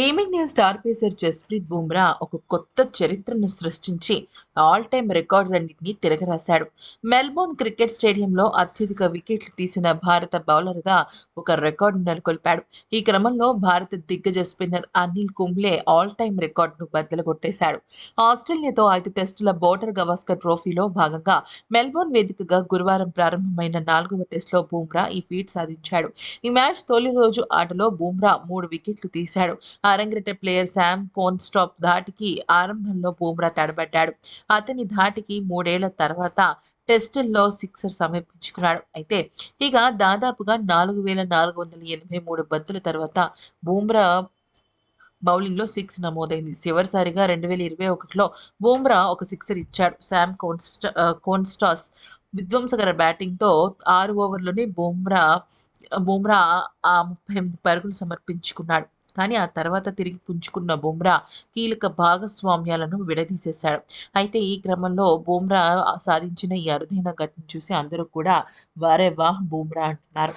Team India star pacer Jasprit Bumrah ఒక కొత్త చరిత్రను సృష్టించి ఆల్ టైమ్ రికార్డులన్నింటినీ తిరగరాశాడు. మెల్బోర్న్ క్రికెట్ స్టేడియంలో అత్యధిక వికెట్లు తీసిన భారత బౌలర్గా ఒక రికార్డు నెలకొల్పాడు. ఈ క్రమంలో భారత దిగ్గజ spinner Anil Kumble all time రికార్డును బద్దలు కొట్టేశాడు ఆస్ట్రేలియాతో ఐదు టెస్టుల బోర్డర్ గవాస్కర్ ట్రోఫీలో భాగంగా మెల్బోర్న్ వేదికగా గురువారం ప్రారంభమైన నాలుగవ టెస్టులో బుమ్రా ఈ ఫీట్ సాధించాడు. ఈ మ్యాచ్ తొలి రోజు ఆటలో బుమ్రా మూడు వికెట్లు తీశాడు. అరంగేట్ర ప్లేయర్ శామ్ కోన్స్టాప్ ధాటికి ఆరంభంలో బూమ్రా తడబడ్డాడు. అతని ధాటికి మూడేళ్ళ తర్వాత టెస్టుల్లో సిక్సర్ సమర్పించుకున్నాడు అయితే ఇక దాదాపుగా నాలుగు వేల నాలుగు వందల ఎనభై మూడు బంతుల తర్వాత బూమ్రా బౌలింగ్లో సిక్స్ నమోదైంది. చివరిసారిగా రెండు వేల ఇరవై ఒకటిలో బూమ్రా ఒక సిక్సర్ ఇచ్చాడు. శామ్ కోన్స్టా కోన్స్టాస్ విధ్వంసకర బ్యాటింగ్తో ఆరు ఓవర్లోనే బూమ్రా బూమ్రా ఆ ముప్పై ఎనిమిది పరుగులు సమర్పించుకున్నాడు. కానీ ఆ తర్వాత తిరిగి పుంజుకున్న బుమ్రా కీలక భాగస్వామ్యాలను విడదీసేశాడు. అయితే ఈ క్రమంలో బుమ్రా సాధించిన ఈ అరుదైన ఘటన చూసి అందరూ కూడా వారే వాహ్ బుమ్రా అంటున్నారు.